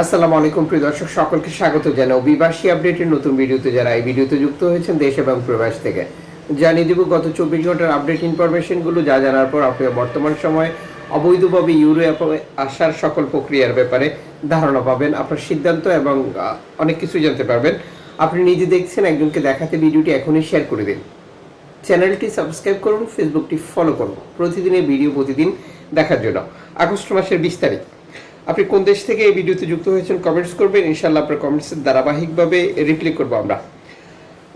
আসসালামু আলাইকুম, প্রিয় দর্শক, সকলকে স্বাগত জানাও। বিবাসী আপডেটের নতুন ভিডিওতে যারা এই ভিডিওতে যুক্ত হয়েছেন দেশ এবং প্রবাস থেকে। জানিয়ে দিব, গত চব্বিশ ঘণ্টার আপডেট ইনফরমেশনগুলো যা জানার পর আপনি বর্তমান সময়ে অবৈধভাবে ইউরোপে আসার সকল প্রক্রিয়ার ব্যাপারে ধারণা পাবেন। আপনার সিদ্ধান্ত এবং অনেক কিছু জানতে পারবেন। আপনি নিজে দেখছেন, একজনকে দেখাতে ভিডিওটি এখনই শেয়ার করে দিন। চ্যানেলটি সাবস্ক্রাইব করুন, ফেসবুকটি ফলো করুন। প্রতিদিনের ভিডিও প্রতিদিন দেখার জন্য। আগস্ট মাসের বিশ তারিখ। আপনি কোন দেশ থেকে এই ভিডিওতে যুক্ত হয়েছেন কমেন্টস করবেন ইনশাল্লাহ আপনার কমেন্টসের ধারাবাহিকভাবে রিপ্লাই করব আমরা।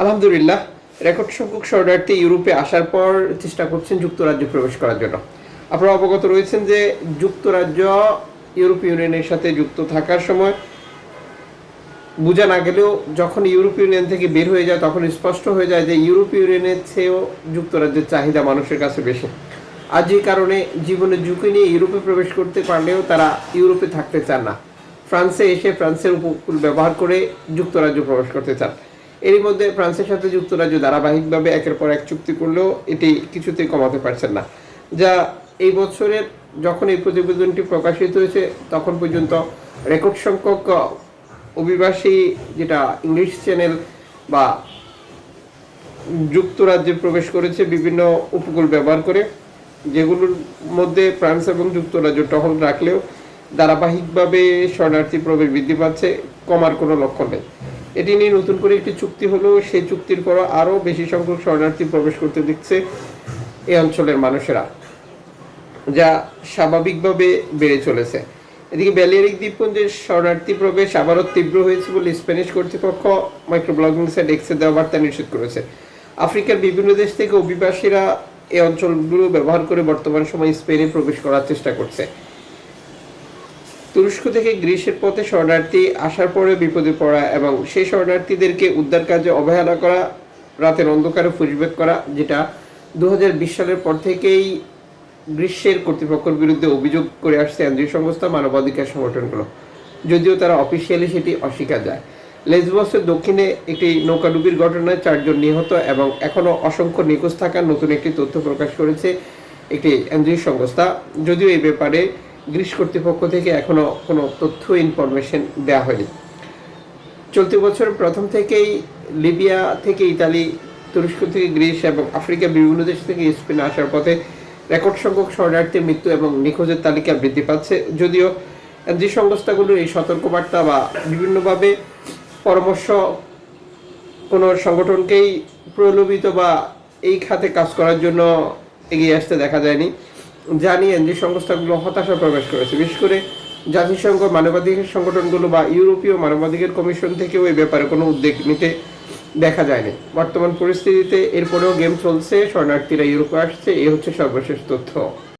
আলহামদুলিল্লাহ রেকর্ড সংখ্যক শরণার্থী ইউরোপে আসার পর চেষ্টা করছেন যুক্তরাজ্যে প্রবেশ করার জন্য। আপনারা অবগত রয়েছেন যে যুক্তরাজ্য ইউরোপীয় ইউনিয়নের সাথে যুক্ত থাকার সময় বোঝা না গেলেও যখন ইউরোপীয় ইউনিয়ন থেকে বের হয়ে যায়, তখন স্পষ্ট হয়ে যায় যে ইউরোপীয় ইউনিয়নের চেয়েও যুক্তরাজ্যের চাহিদা মানুষের কাছে বেশি। আর যে কারণে জীবনের ঝুঁকি নিয়ে ইউরোপে প্রবেশ করতে পারলেও তারা ইউরোপে থাকতে চান না। ফ্রান্সে এসে ফ্রান্সের উপকূল ব্যবহার করে যুক্তরাজ্য প্রবেশ করতে চান। এরই মধ্যে ফ্রান্সের সাথে যুক্তরাজ্য ধারাবাহিকভাবে একের পর এক চুক্তি করলেও এটি কিছুতেই কমাতে পারছেন না। যা এই বছরের যখন এই প্রতিবেদনটি প্রকাশিত হয়েছে, তখন পর্যন্ত রেকর্ড সংখ্যক অভিবাসী যেটা ইংলিশ চ্যানেল বা যুক্তরাজ্যে প্রবেশ করেছে বিভিন্ন উপকূল ব্যবহার করে যেগুলোর মধ্যে ফ্রান্স এবং যুক্তরাজ্য টহল রাখলেও ধারাবাহিকভাবে শরণার্থী প্রবেশ বৃদ্ধি পাচ্ছে, কমার কোনো লক্ষণ নেই। এটি নিয়ে নতুন করে একটি চুক্তি হলেও সেই চুক্তির পরও আরও বেশি সংখ্যক শরণার্থী প্রবেশ করতে দিচ্ছে এই অঞ্চলের মানুষেরা, যা স্বাভাবিকভাবে বেড়ে চলেছে। এদিকে ব্যালিয়ারিক দ্বীপপুঞ্জের শরণার্থী প্রবেশ আবারও তীব্র হয়েছে বলে স্প্যানিশ কর্তৃপক্ষ মাইক্রোব্লগিং সাইট এক্সে দেওয়া বার্তা নিশ্চিত করেছে। আফ্রিকার বিভিন্ন দেশ থেকে অভিবাসীরা এই অঞ্চলগুলো ব্যবহার করে বর্তমান সময়ে স্পেনে প্রবেশ করার চেষ্টা করছে। তুরস্ক থেকে গ্রিসের পথে শরণার্থী আসার পরে বিপদে পড়া এবং সেই শরণার্থীদেরকে উদ্ধার কাজে অবহেলা করা, রাতের অন্ধকারে পুষব্যাক করা, যেটা দুহাজার বিশ সালের পর থেকেই গ্রীষ্মের কর্তৃপক্ষের বিরুদ্ধে অভিযোগ করে আসছে এনজিও সংস্থা মানবাধিকার সংগঠনগুলো। যদিও তারা অফিসিয়ালি সেটি অস্বীকার যায় লেসবসের দক্ষিণে একটি নৌকাডুবির ঘটনায় চারজন নিহত এবং এখনও অসংখ্য নিখোঁজ থাকার নতুন একটি তথ্য প্রকাশ করেছে একটি এনজিও সংস্থা। যদিও এই ব্যাপারে গ্রিস কর্তৃপক্ষ থেকে এখনও কোনো তথ্য, ইনফরমেশন দেওয়া হয়নি। চলতি বছর প্রথম থেকেই লিবিয়া থেকে ইতালি, তুরস্ক থেকে গ্রিস এবং আফ্রিকার বিভিন্ন দেশ থেকে স্পেনে আসার পথে রেকর্ড সংখ্যক শরণার্থীর মৃত্যু এবং নিখোঁজের তালিকা বৃদ্ধি পাচ্ছে। যদিও যে সংস্থাগুলো এই সতর্কবার্তা বা বিভিন্নভাবে পরামর্শ কোনো সংগঠনকেই প্রলোভিত বা এই খাতে কাজ করার জন্য এগিয়ে আসতে দেখা যায়নি জানি এনজি সংস্থাগুলো হতাশা প্রকাশ করেছে। বিশেষ করে জাতিসংঘ মানবাধিকার সংগঠনগুলো বা ইউরোপীয় মানবাধিকার কমিশন থেকেও এই ব্যাপারে কোনো উদ্যোগ নিতে দেখা যায়নি। বর্তমান পরিস্থিতিতে এরপরেও গেম চলছে, শরণার্থীরা ইউরোপে আসছে এই হচ্ছে সর্বশেষ তথ্য।